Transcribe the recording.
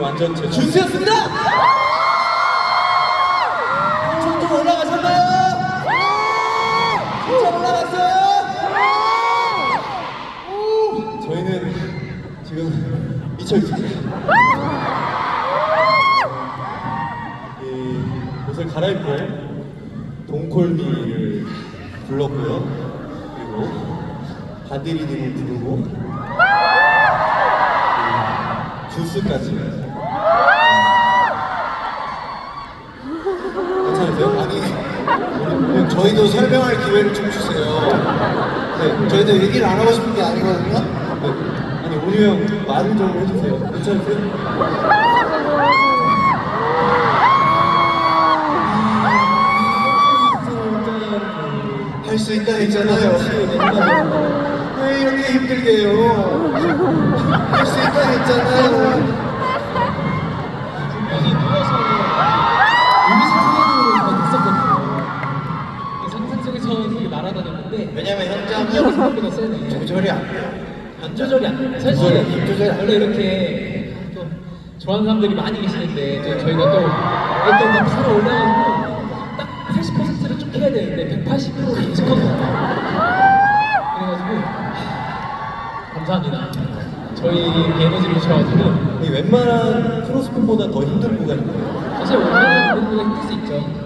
완전 제 준수였습니다. 좀좀 올라가셨나요? 진짜 올라갔어요? 저희는 지금 미쳐 있습니다. 이 옷을 갈아입고 동콜미를 불렀고요. 그리고 바디리딩을 부르고 이 주스까지. 괜찮으세요? 아니 저희도 설명할 기회를 좀 주세요. 네, 저희도 얘기를 안 하고 싶은 게 아니거든요. 네. 아니 온유 형 말을 좀 해주세요. 괜찮으세요? 할수 있다 했잖아요. 왜 이렇게 힘들게 해요? 할 수 있다 했잖아요. 여기 누워서 우리 상상으로 됐었거든요. 상상 속에서 되게 날아다녔는데 왜냐면 현장은 생각보다 세네. 조절이 안 돼요. 안 조절이 안 돼요. 사실 조절이- 조절이 안 원래 이렇게 또 좋아하는 사람들이 많이 계시는데 또 저희가 또 어떤 거 타러 올라가고 딱 80%를 쭉 해야 되는데 180%를 계속하거든요. 그래가지고 감사합니다. 저희 에너지를 주셔가지고 이 웬만한 크로스핏보다 더 힘든 구간이에요. 사실 원래는 거가 힘들 수 있죠.